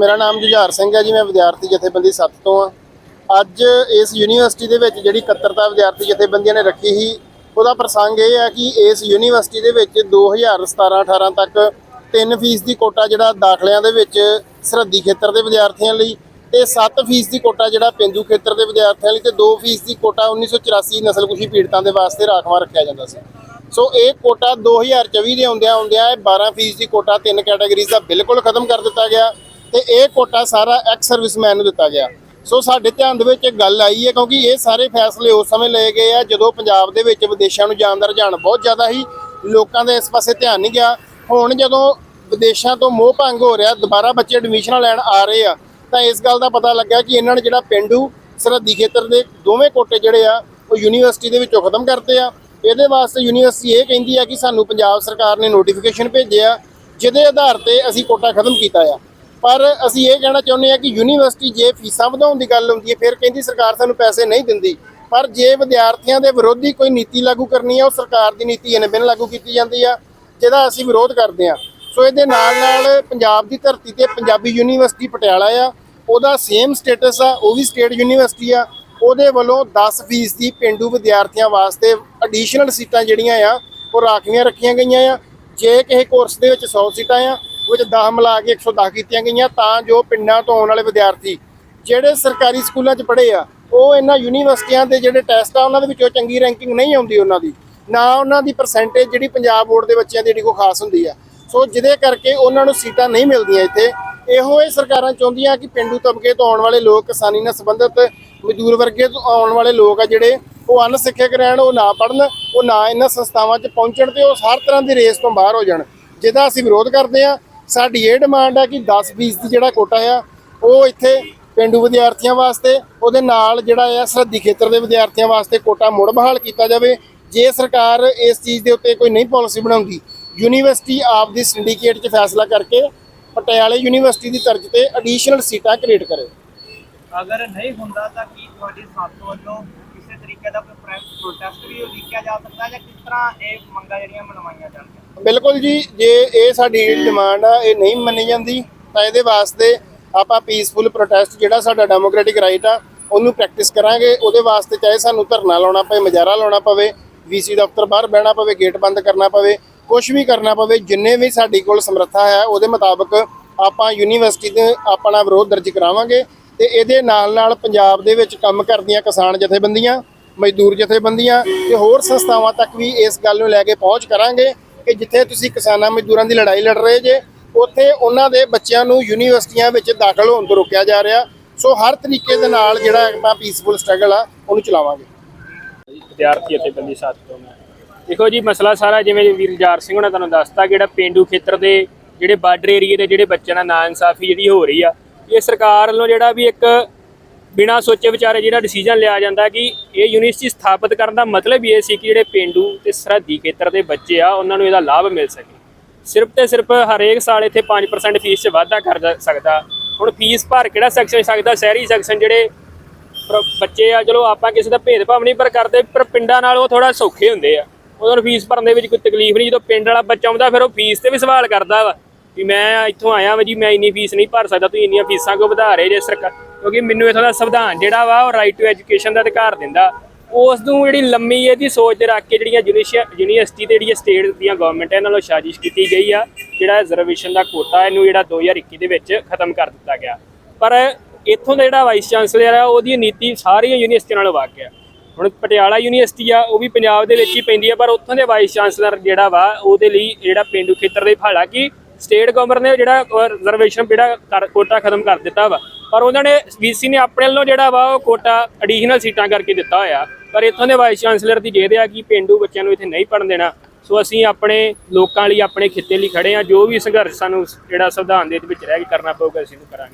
ਮੇਰਾ ਨਾਮ ਜੁਝਾਰ ਸਿੰਘ ਹੈ ਜੀ, ਮੈਂ ਵਿਦਿਆਰਥੀ ਜਥੇਬੰਦੀ 7 ਤੋਂ ਆ ਅੱਜ ਇਸ ਯੂਨੀਵਰਸਿਟੀ ਦੇ ਵਿੱਚ ਜਿਹੜੀ ਇਕੱਤਰਤਾ ਵਿਦਿਆਰਥੀ ਜਥੇਬੰਦੀਆਂ ਨੇ ਰੱਖੀ ਸੀ, ਉਹਦਾ ਪ੍ਰਸੰਗ ਇਹ ਹੈ ਕਿ ਇਸ ਯੂਨੀਵਰਸਿਟੀ ਦੇ ਵਿੱਚ 2017-18 ਤੱਕ 3% ਦੀ ਕੋਟਾ ਜਿਹੜਾ ਦਾਖਲਿਆਂ ਦੇ ਵਿੱਚ ਸਰਹੱਦੀ ਖੇਤਰ ਦੇ ਵਿਦਿਆਰਥੀਆਂ ਲਈ ਤੇ 7% ਦੀ ਕੋਟਾ ਜਿਹੜਾ ਪੇਂਡੂ ਖੇਤਰ ਦੇ ਵਿਦਿਆਰਥੀਆਂ ਲਈ ਤੇ 2% ਦੀ ਕੋਟਾ 1984 ਨਸਲਕੁਸ਼ੀ ਪੀੜਤਾਂ ਦੇ ਵਾਸਤੇ ਰਾਖਵਾਂ ਰੱਖਿਆ ਜਾਂਦਾ ਸੀ। ਸੋ ਇਹ ਕੋਟਾ 2024 ਦੇ ਆਉਂਦਿਆਂ ਆਉਂਦਿਆਂ ਇਹ 12% ਦੀ ਕੋਟਾ ਤਿੰਨ ਕੈਟਾਗਰੀਜ਼ ਦਾ ਬਿਲਕੁਲ ਖਤਮ ਕਰ ਦਿੱਤਾ ਗਿਆ। ਤੇ ਇਹ ਕੋਟਾ ਸਾਰਾ ਐਕਸ ਸਰਵਿਸਮੈਨ ਨੂੰ ਦਿੱਤਾ ਗਿਆ। ਸੋ ਸਾਡੇ ਧਿਆਨ ਦੇ ਵਿੱਚ ਇੱਕ ਗੱਲ ਆਈ ਹੈ, ਕਿਉਂਕਿ ਇਹ ਸਾਰੇ ਫੈਸਲੇ ਉਸ ਸਮੇਂ ਲਏ ਗਏ ਆ, ਜਦੋਂ ਪੰਜਾਬ ਦੇ ਵਿੱਚ ਵਿਦੇਸ਼ਾਂ ਨੂੰ ਜਾਣ ਦਾ ਰੁਝਾਨ ਬਹੁਤ ਜ਼ਿਆਦਾ ਸੀ, ਲੋਕਾਂ ਦਾ ਇਸ ਪਾਸੇ ਧਿਆਨ ਨਹੀਂ ਗਿਆ। ਹੁਣ ਜਦੋਂ ਵਿਦੇਸ਼ਾਂ ਤੋਂ ਮੋਹ ਭੰਗ ਹੋ ਰਿਹਾ, ਦੁਬਾਰਾ ਬੱਚੇ ਐਡਮਿਸ਼ਨਾਂ ਲੈਣ ਆ ਰਹੇ ਆ, ਤਾਂ ਇਸ ਗੱਲ ਦਾ ਪਤਾ ਲੱਗਾ ਕਿ ਇਹਨਾਂ ਨੇ ਜਿਹੜਾ ਪਿੰਡੂ ਸਰਹੱਦੀ ਖੇਤਰ ਦੇ ਦੋਵੇਂ ਕੋਟੇ ਜਿਹੜੇ ਆ, ਉਹ ਯੂਨੀਵਰਸਿਟੀ ਦੇ ਵਿੱਚੋਂ ਖਤਮ ਕਰਤੇ ਆ। ਇਹਦੇ ਵਾਸਤੇ ਯੂਨੀਵਰਸਿਟੀ ਇਹ ਕਹਿੰਦੀ ਆ ਕਿ ਸਾਨੂੰ ਪੰਜਾਬ ਸਰਕਾਰ ਨੇ ਨੋਟੀਫਿਕੇਸ਼ਨ ਭੇਜਿਆ, ਜਿਹਦੇ ਆਧਾਰ ਤੇ ਅਸੀਂ ਕੋਟਾ ਖਤਮ ਕੀਤਾ ਆ। ਪਰ ਅਸੀਂ ਇਹ ਕਹਿਣਾ ਚਾਹੁੰਦੇ ਹਾਂ ਕਿ ਯੂਨੀਵਰਸਿਟੀ ਜੇ ਫੀਸਾਂ ਵਧਾਉਣ ਦੀ ਗੱਲ ਹੁੰਦੀ ਹੈ, ਫਿਰ ਕਹਿੰਦੀ ਸਰਕਾਰ ਸਾਨੂੰ ਪੈਸੇ ਨਹੀਂ ਦਿੰਦੀ। ਪਰ ਜੇ ਵਿਦਿਆਰਥੀਆਂ ਦੇ ਵਿਰੋਧੀ ਕੋਈ ਨੀਤੀ ਲਾਗੂ ਕਰਨੀ ਹੈ, ਉਹ ਸਰਕਾਰ ਦੀ ਨੀਤੀ ਇਹਨੇ ਬਿਨ ਲਾਗੂ ਕੀਤੀ ਜਾਂਦੀ ਆ, ਜਿਹਦਾ ਅਸੀਂ ਵਿਰੋਧ ਕਰਦੇ ਆ ਸੋ ਇਹਦੇ ਨਾਲ ਨਾਲ ਪੰਜਾਬ ਦੀ ਧਰਤੀ ਤੇ ਪੰਜਾਬੀ ਯੂਨੀਵਰਸਿਟੀ ਪਟਿਆਲਾ ਆ, ਉਹਦਾ ਸੇਮ ਸਟੇਟਸ ਆ, ਉਹ ਵੀ ਸਟੇਟ ਯੂਨੀਵਰਸਿਟੀ ਆ। ਉਹਦੇ ਵੱਲੋਂ 10% ਦੀ ਪਿੰਡੂ ਵਿਦਿਆਰਥੀਆਂ ਵਾਸਤੇ ਐਡੀਸ਼ਨਲ ਸੀਟਾਂ ਜਿਹੜੀਆਂ ਆ, ਉਹ ਰਾਖਵੀਆਂ ਰੱਖੀਆਂ ਗਈਆਂ ਆ। ਜੇ ਕਿਸੇ ਕੋਰਸ ਦੇ ਵਿੱਚ 100 ਸੀਟਾਂ ਆ ਵਿੱਚ 10 ਮਿਲਾ ਕੇ 110 ਕੀਤੀਆਂ ਗਈਆਂ ਤਾਂ ਜੋ ਪਿੰਡਾਂ ਤੋਂ ਆਉਣ ਵਾਲੇ ਵਿਦਿਆਰਥੀ ਜਿਹੜੇ ਸਰਕਾਰੀ ਸਕੂਲਾਂ 'ਚ ਪੜ੍ਹੇ ਆ, ਉਹ ਇਹਨਾਂ ਯੂਨੀਵਰਸਿਟੀਆਂ ਦੇ ਜਿਹੜੇ ਟੈਸਟ ਆ, ਉਹਨਾਂ ਦੇ ਵਿੱਚੋਂ ਚੰਗੀ ਰੈਂਕਿੰਗ ਨਹੀਂ ਆਉਂਦੀ ਉਹਨਾਂ ਦੀ। ਨਾ ਉਹਨਾਂ ਦੀ ਪਰਸੈਂਟੇਜ ਜਿਹੜੀ ਪੰਜਾਬ ਬੋਰਡ ਦੇ ਬੱਚਿਆਂ ਦੀ ਜਿਹੜੀ ਕੋਈ ਖਾਸ ਹੁੰਦੀ ਆ। ਸੋ ਜਿਹਦੇ ਕਰਕੇ ਉਹਨਾਂ ਨੂੰ ਸੀਟਾਂ ਨਹੀਂ ਮਿਲਦੀਆਂ ਇੱਥੇ। ਇਹੋ ਇਹ ਸਰਕਾਰਾਂ ਚਾਹੁੰਦੀਆਂ ਕਿ ਪਿੰਡੂ ਤਬਕੇ ਤੋਂ ਆਉਣ ਵਾਲੇ ਲੋਕ ਕਿਸਾਨੀ ਨਾਲ ਸੰਬੰਧਿਤ ਮਜ਼ਦੂਰ ਵਰਗੇ ਤੋਂ ਆਉਣ ਵਾਲੇ ਲੋਕ ਆ ਜਿਹੜੇ ਉਹ ਅਨਸਿੱਖਿਅਕ ਰਹਿਣ, ਉਹ ਨਾ ਪੜਨ ਉਹ ਨਾ ਇਹਨਾਂ ਸੰਸਥਾਵਾਂ 'ਚ ਪਹੁੰਚਣ ਤੇ ਉਹ ਹਰ ਤਰ੍ਹਾਂ ਦੀ ਰੇਸ ਤੋਂ ਬਾਹਰ ਹੋ ਜਾਣ। ਜਿਹਦਾ ਅਸੀਂ ਵਿਰੋਧ ਕਰਦੇ ਆ ਸਾਡੀ ਇਹ ਡਿਮਾਂਡ ਹੈ ਕਿ 10% ਦੀ ਜਿਹੜਾ ਕੋਟਾ ਆ, ਉਹ ਇੱਥੇ ਪਿੰਡੂ ਵਿਦਿਆਰਥੀਆਂ ਵਾਸਤੇ, ਉਹਦੇ ਨਾਲ ਜਿਹੜਾ ਆ ਸਰਹੱਦੀ ਖੇਤਰ ਦੇ ਵਿਦਿਆਰਥੀਆਂ ਵਾਸਤੇ ਕੋਟਾ ਮੁੜ ਬਹਾਲ ਕੀਤਾ ਜਾਵੇ। ਜੇ ਸਰਕਾਰ ਇਸ ਚੀਜ਼ ਦੇ ਉੱਤੇ ਕੋਈ ਨਹੀਂ ਪਾਲਿਸੀ ਬਣਾਉਂਦੀ, ਯੂਨੀਵਰਸਿਟੀ ਆਪ ਦੀ ਸਿੰਡੀਕੇਟ 'ਚ ਫੈਸਲਾ ਕਰਕੇ ਪਟਿਆਲੇ ਯੂਨੀਵਰਸਿਟੀ ਦੀ ਤਰਜ਼ ਤੇ ਐਡੀਸ਼ਨਲ ਸੀਟਾਂ ਕ੍ਰੀਏਟ ਕਰੇ। ਅਗਰ ਨਹੀਂ ਹੁੰਦਾ ਤਾਂ ਕੀ ਤੁਹਾਡੇ ਸਾਥ ਵੱਲੋਂ ਕਿਸੇ ਤਰੀਕੇ ਦਾ ਕੋਈ ਪ੍ਰੋਟੈਸਟ ਵੀ ਉਲੀਕਿਆ ਜਾ ਸਕਦਾ ਜਾਂ ਕਿਸ ਤਰ੍ਹਾਂ ਇਹ ਮੰਗਾਂ ਜਿਹੜੀਆਂ ਮਨਵਾਈਆਂ ਜਾਣਗੀਆਂ? ਬਿਲਕੁਲ ਜੀ, ਜੇ ਇਹ ਸਾਡੀ ਡਿਮਾਂਡ ਆ, ਇਹ ਨਹੀਂ ਮੰਨੀ ਜਾਂਦੀ, ਤਾਂ ਇਹਦੇ ਵਾਸਤੇ ਆਪਾਂ ਪੀਸਫੁਲ ਪ੍ਰੋਟੈਸਟ ਜਿਹੜਾ ਸਾਡਾ ਡੈਮੋਕ੍ਰੈਟਿਕ ਰਾਈਟ ਆ, ਉਹਨੂੰ ਪ੍ਰੈਕਟਿਸ ਕਰਾਂਗੇ। ਉਹਦੇ ਵਾਸਤੇ ਚਾਹੇ ਸਾਨੂੰ ਧਰਨਾ ਲਾਉਣਾ ਪਵੇ ਮਜਾਰਾ ਲਾਉਣਾ ਪਵੇ ਵੀਸੀ ਦਫ਼ਤਰ ਬਾਹਰ ਬਹਿਣਾ ਪਵੇ ਗੇਟ ਬੰਦ ਕਰਨਾ ਪਵੇ ਕੁਝ ਵੀ ਕਰਨਾ ਪਵੇ, ਜਿੰਨੇ ਵੀ ਸਾਡੀ ਕੋਲ ਸਮਰੱਥਾ ਹੈ, ਉਹਦੇ ਮੁਤਾਬਕ ਆਪਾਂ ਯੂਨੀਵਰਸਿਟੀ ਦੇ ਆਪਣਾ ਵਿਰੋਧ ਦਰਜ ਕਰਾਵਾਂਗੇ ਤੇ ਇਹਦੇ ਨਾਲ ਨਾਲ ਪੰਜਾਬ ਦੇ ਵਿੱਚ ਕੰਮ ਕਰਦੀਆਂ ਕਿਸਾਨ ਜਥੇਬੰਦੀਆਂ, ਮਜ਼ਦੂਰ ਜਥੇਬੰਦੀਆਂ ਤੇ ਹੋਰ ਸੰਸਥਾਵਾਂ ਤੱਕ ਵੀ ਇਸ ਗੱਲ ਨੂੰ ਲੈ ਕੇ ਪਹੁੰਚ ਕਰਾਂਗੇ। ਕਿ ਜਿੱਥੇ ਤੁਸੀਂ ਕਿਸਾਨਾਂ ਮਜ਼ਦੂਰਾਂ ਦੀ ਲੜਾਈ ਲੜ ਰਹੇ ਜੇ, ਉੱਥੇ ਉਹਨਾਂ ਦੇ ਬੱਚਿਆਂ ਨੂੰ ਯੂਨੀਵਰਸਿਟੀਆਂ ਵਿੱਚ ਦਾਖਲ ਹੋਣ ਤੋਂ ਰੋਕਿਆ ਜਾ ਰਿਹਾ। ਸੋ ਹਰ ਤਰੀਕੇ ਦੇ ਨਾਲ ਜਿਹੜਾ ਆਪਾਂ ਪੀਸਫੁਲ ਸਟਰਗਲ ਆ, ਉਹਨੂੰ ਚਲਾਵਾਂਗੇ। ਵਿਦਿਆਰਥੀ ਅਤੇ ਬੰਦੀ ਸਾਥ ਦੇਖੋ ਜੀ, ਮਸਲਾ ਸਾਰਾ ਜਿਵੇਂ ਵੀਰਜਾਰ ਸਿੰਘ ਉਹਨਾਂ ਤੁਹਾਨੂੰ ਦੱਸਤਾ ਕਿ ਜਿਹੜਾ ਪਿੰਡੂ ਖੇਤਰ ਦੇ ਜਿਹੜੇ ਬਾਰਡਰ ਏਰੀਏ ਦੇ ਜਿਹੜੇ ਬੱਚਿਆਂ ਨਾਲ ਨਾਇਨਸਾਫੀ ਜਿਹੜੀ ਹੋ ਰਹੀ ਆ, ਇਹ ਸਰਕਾਰ ਵੱਲੋਂ ਜਿਹੜਾ ਵੀ ਇੱਕ ਬਿਨਾਂ ਸੋਚੇ ਵਿਚਾਰੇ ਜਿਹੜਾ ਡਿਸੀਜਨ ਲਿਆ ਜਾਂਦਾ ਕਿ ਇਹ ਯੂਨੀਵਰਸਿਟੀ ਸਥਾਪਿਤ ਕਰਨ ਦਾ ਮਤਲਬ ਇਹ ਸੀ ਕਿ ਜਿਹੜੇ ਪਿੰਡੂ ਤੇ ਸਰਹੱਦੀ ਖੇਤਰ ਦੇ ਬੱਚੇ ਆ, ਉਹਨਾਂ ਨੂੰ ਇਹਦਾ ਲਾਭ ਮਿਲ ਸਕੇ। ਸਿਰਫ ਤੇ ਸਿਰਫ ਹਰੇਕ ਸਾਲ ਇੱਥੇ 5% ਫੀਸ 'ਚ ਵਾਧਾ ਕਰ ਸਕਦਾ। ਹੁਣ ਫੀਸ ਭਰ ਕਿਹੜਾ ਸੈਕਸ਼ਨ ਸਕਦਾ? ਸ਼ਹਿਰੀ ਸੈਕਸ਼ਨ ਜਿਹੜੇ ਪਰ ਬੱਚੇ ਆ, ਚਲੋ ਆਪਾਂ ਕਿਸੇ ਦਾ ਭੇਦਭਾਵ ਨਹੀਂ ਪਰ ਕਰਦੇ, ਪਰ ਪਿੰਡਾਂ ਨਾਲ ਉਹ ਥੋੜਾ ਸੌਖੇ ਹੁੰਦੇ ਆ। ਉਹਨਾਂ ਨੂੰ ਫੀਸ ਭਰਨ ਦੇ ਵਿੱਚ ਕੋਈ ਤਕਲੀਫ ਨਹੀਂ, ਜਦੋਂ ਪਿੰਡ ਵਾਲਾ ਬੱਚਾ ਆਉਂਦਾ ਫਿਰ ਉਹ ਫੀਸ ਤੇ ਵੀ ਸਵਾਲ ਕਰਦਾ ਵਾ ਵੀ ਮੈਂ ਇੱਥੋਂ ਆਇਆ ਵਾ ਜੀ, ਮੈਂ ਇੰਨੀ ਫੀਸ ਨਹੀਂ ਭਰ ਸਕਦਾ ਤੁਸੀਂ ਇੰਨੀਆਂ ਫੀਸਾਂ ਕਿਉਂ ਵਧਾ ਰਹੇ ਜੇ ਸਰਕਾਰ ਕਿਉਂਕਿ ਮੈਨੂੰ ਇਥੋਂ ਦਾ ਸੰਵਿਧਾਨ ਜਿਹੜਾ ਵਾ ਉਹ ਰਾਈਟ ਟੂ ਐਜੂਕੇਸ਼ਨ ਦਾ ਅਧਿਕਾਰ ਦਿੰਦਾ। ਉਸ ਨੂੰ ਜਿਹੜੀ ਲੰਮੀ ਇਹਦੀ ਸੋਚ ਦੇ ਰੱਖ ਕੇ ਜਿਹੜੀਆਂ ਯੂਨੀਸ਼ੀ- ਯੂਨੀਵਰਸਿਟੀ ਤੇ ਜਿਹੜੀਆਂ ਸਟੇਟ ਦੀਆਂ ਗਵਰਨਮੈਂਟ ਇਹਨਾਂ ਨਾਲ ਸਾਜ਼ਿਸ਼ ਕੀਤੀ ਗਈ ਆ, ਜਿਹੜਾ ਰਿਜ਼ਰਵੇਸ਼ਨ ਦਾ ਕੋਟਾ ਇਹਨੂੰ ਜਿਹੜਾ 2021 ਦੇ ਵਿੱਚ ਖਤਮ ਕਰ ਦਿੱਤਾ ਗਿਆ। ਪਰ ਇੱਥੋਂ ਦਾ ਜਿਹੜਾ ਵਾਈਸ ਚਾਂਸਲਰ ਆ, ਉਹਦੀ ਨੀਤੀ ਸਾਰੀਆਂ ਯੂਨੀਵਰਸਿਟੀਆਂ ਨਾਲੋਂ ਵੱਖ ਗਿਆ ਹੁਣ ਪਟਿਆਲਾ ਯੂਨੀਵਰਸਿਟੀ ਆ, ਉਹ ਵੀ ਪੰਜਾਬ ਦੇ ਵਿੱਚ ਹੀ ਪੈਂਦੀ ਆ, ਪਰ ਉੱਥੋਂ ਦੇ ਵਾਈਸ ਚਾਂਸਲਰ ਜਿਹੜਾ ਵਾ, ਉਹਦੇ ਲਈ ਜਿਹੜਾ ਪਿੰਡੂ ਖੇਤਰ ਦੇ ਹਾਲਾਂਕਿ ਸਟੇਟ ਗਵਰਨਰ ਨੇ ਜਿਹੜਾ ਰਿਜ਼ਰਵੇਸ਼ਨ ਜਿਹੜਾ ਕਰ- ਕੋਟਾ ਖਤਮ ਕਰ ਦਿੱਤਾ ਵਾ। ਪਰ ਉਹਨਾਂ ਨੇ, ਵੀਸੀ ਨੇ ਆਪਣੇ ਵੱਲੋਂ ਜਿਹੜਾ ਵਾ, ਉਹ ਕੋਟਾ ਐਡੀਸ਼ਨਲ ਸੀਟਾਂ ਕਰਕੇ ਦਿੱਤਾ ਹੋਇਆ। ਪਰ ਇੱਥੋਂ ਦੇ ਵਾਈਸ ਚਾਂਸਲਰ ਦੀ ਜਿਹਦੇ ਆ ਕਿ ਪਿੰਡੂ ਬੱਚਿਆਂ ਨੂੰ ਇੱਥੇ ਨਹੀਂ ਪੜਨ ਦੇਣਾ। ਸੋ ਅਸੀਂ ਆਪਣੇ ਲੋਕਾਂ ਲਈ, ਆਪਣੇ ਖਿੱਤੇ ਲਈ ਖੜੇ ਆ ਜੋ ਵੀ ਸੰਘਰਸ਼ ਸਾਨੂੰ ਜਿਹੜਾ ਸੰਵਿਧਾਨ ਦੇ ਵਿੱਚ ਰਹਿ ਕੇ ਕਰਨਾ ਪਊਗਾ, ਅਸੀਂ ਉਹਨੂੰ ਕਰਾਂਗੇ।